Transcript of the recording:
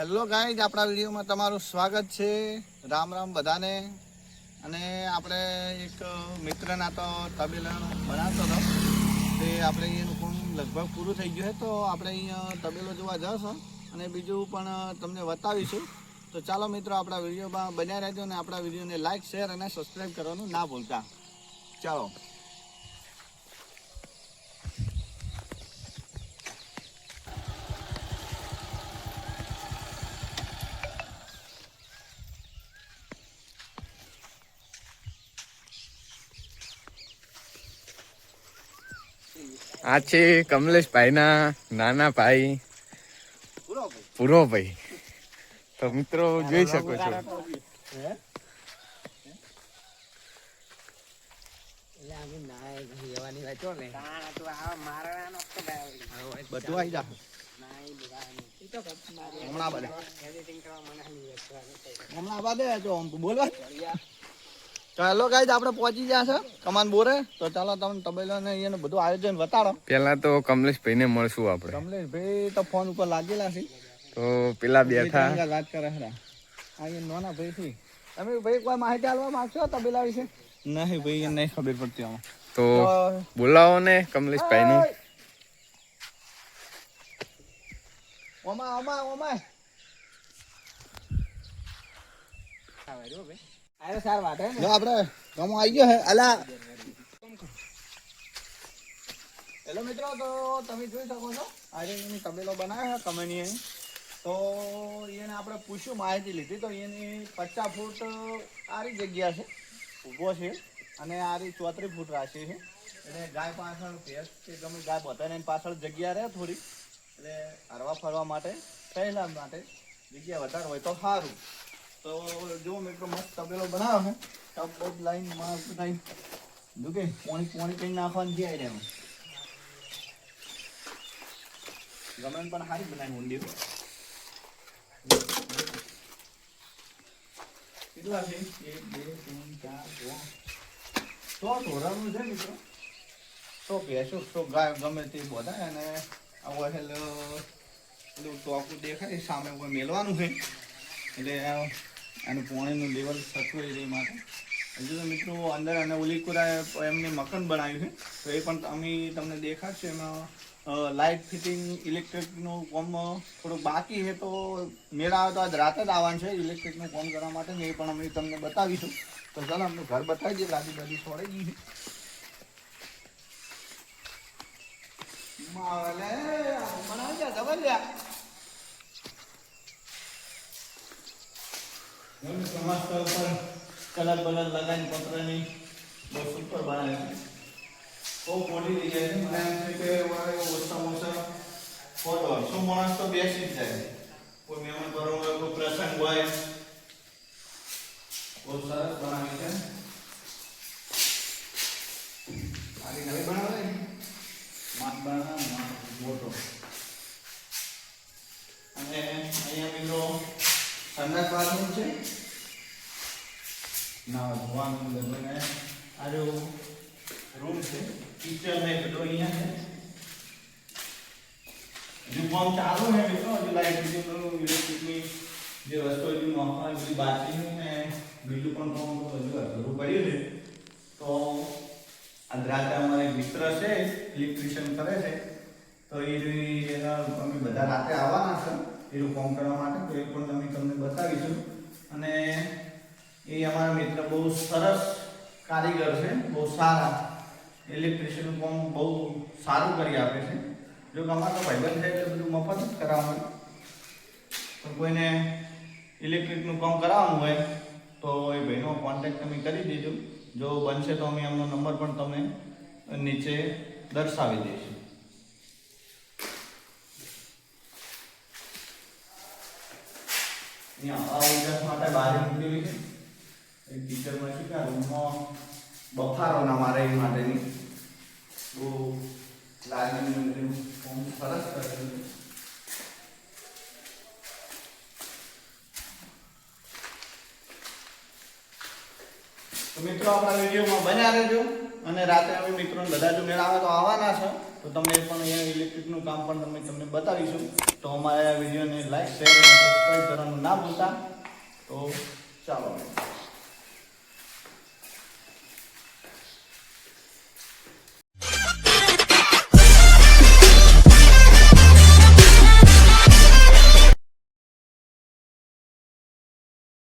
Hello guys આપણા વિડીયોમાં તમારું સ્વાગત છે. રામ રામ બધાને. અને આપણે એક મિત્રના તો તબેલાનો બનાવતો હતો. તે આપણે એનું કામ લગભગ પૂરું થઈ ગયું છે. તો આપણે અહીંયા તબેલો જોવા જશું અને બીજું પણ તમને બતાવીશું. તો ચાલો મિત્રો, આપણા વિડીયોમાં બન્યા રહેજો અને આપણા વિડીયોને લાઇક શેર અને સબસ્ક્રાઈબ કરવાનું ના ભૂલતા. ચાલો. આ છે કમલેશભાઈના નાના ભાઈ. પૂરો ભાઈ તો મિત્રો જોઈ શકો છો. હમણાં બોલવા. ચાલો ગાઈઝ આપણે પહોંચી ગયા છે કમાન બોરે. તો ચાલો તમને તબેલો ને એને બધું આયોજન બતાડો પેલા તો કમલેશભાઈને મળશું આપણે. કમલેશભાઈ તો ફોન ઉપર લાગેલા છે. તો પેલા બેઠા. વાત કરે ખરા આ એ નોના ભાઈ છે તમે ભાઈ કોઈ માહિતી આલવા માંગશો તબેલા વિશે? નહીં ભાઈ એ નહીં ખબર પડતી આમાં. તો બોલાવો ને કમલેશભાઈનું. ઓમા ઓમા ઓમા અરે સાર વાત હે આવી ગયો હે. અલા. હેલો મિત્રો તો તમે જોઈ શકો છો આજે એની તબેલો બનાવ્યો છે કમેની તો એને આપણે પૂછ્યું માહિતી લીધી. તો એની પચાસ ફૂટ આરી જગ્યા છે. ઊભો છે. અને આરી ચોત્રીસ ફૂટ રાખી છે. એટલે ગાય પાછળ ભેંસ કે ગમે ગાય બધાને એની પાછળ જગ્યા રહે થોડી. એટલે હરવા ફરવા માટે પહેલા માટે જગ્યા વધારે હોય તો સારું. તો જો મિત્રો, મસ્ત તબેલો બનાવ્યો છે. ટપ લાઈનમાં લાઈન જો કે પોણી પાણી કઈ નાખવાની જાય રે એમાં. ગમે એમ પણ સારી બનાવી ઊંડી કેટલા છે? એક, બે, ત્રણ, ચાર સો ઢોરાનું છે મિત્રો. તો ભેંસો, સો ગાય, ગમે તે બધા અને આવો હેલ પેલું ટોકું દેખાય, સામે મેલવાનું છે. એટલે આ પોણીનું લેવલ સચવાય એ માટે. હજુ તો મિત્રો અંદર અને ઓલી કુરાએ એમને મકાન બનાવ્યું છે. તો એ પણ અમે તમને દેખાડશે. એમાં લાઇટ ફિટિંગ ઇલેક્ટ્રિકનું કોમ થોડુંક બાકી છે તો મેળા આવે તો આજ રાતે જ આવવાનું છે. ઇલેક્ટ્રિકનું કોમ કરવા માટે એ પણ અમે તમને બતાવીશું. તો ચાલો, અમને ઘર બતાવી દઈએ. ગાડી બાડી છોડાઈ ગઈ છે. માવલે બનાવી જા જબર મસ્ત ઉપર કલર બલર લગાવીને પત્રની બહુ સુપર બનાવે છે. બહુ મોટી જાય છે. મને એમ છે કે ઓછામાં ઓછા સો દોઢસો માણસ તો બેસી જ જાય. કોઈ મહેમાન ભરો હોય, કોઈ પ્રસંગ હોય. બહુ સરસ બનાવે છે. આની નવી બનાવે ને માત બનાવે મોટો બાથરૂમ છે? ના ધોવાનું બધું ને આ જો રૂમ છે, કિચન ને બધો અહીંયા છે. જો કામ ચાલુ હે મિત્રો. જો લાઈટ બીજું ઇલેક્ટ્રિકની જે વસ્તુ હજુ નોખવાની, બધી બાકી ને બીજું પણ કામ હજુ અધૂરું પડ્યું છે. તો આ રાતે અમારે મિત્ર છે ઇલેક્ટ્રિશિયન કરે છે. તો એ એના અમે બધા રાતે આવવાના એનું કામ કરવા માટે તો એ પણ અમે તમને બતાવીશું અને એ અમારા મિત્ર બહુ સરસ કારીગર છે, બહુ સારા ઇલેક્ટ્રિશિયનનું ફોર્મ બહુ સારું કરી આપે છે. જો કે અમારા ભાઈબંધ છે એટલે બધું મફત જ કરાવવાનું પણ કોઈને ઇલેક્ટ્રિકનું કામ કરાવવાનું હોય તો એ ભાઈનો કોન્ટેક્ટ તમે કરી દેજો. જો બનશે તો અમે એમનો નંબર પણ તમને નીચે દર્શાવી દઈશું. અહીંયા આ વિકાસ માટે બહાર મૂકેલી છે. શું કે મારે એ માટેની. તો લાગણી કામ સરસ કરેલું તો મિત્રો આપણા વિડીયોમાં બન્યા રહેજો. અને રાત્રે અમે મિત્રો બધા જો મેળ આવે તો આવવાના છે. તો તમે પણ અહીંયા ઇલેક્ટ્રિકનું કામ પણ તમે તમને બતાવીશું. તો અમારા આ વિડીયોને લાઈક શેર અને સબસ્ક્રાઈબ કરવાનું ના ભૂલતા. તો ચાલો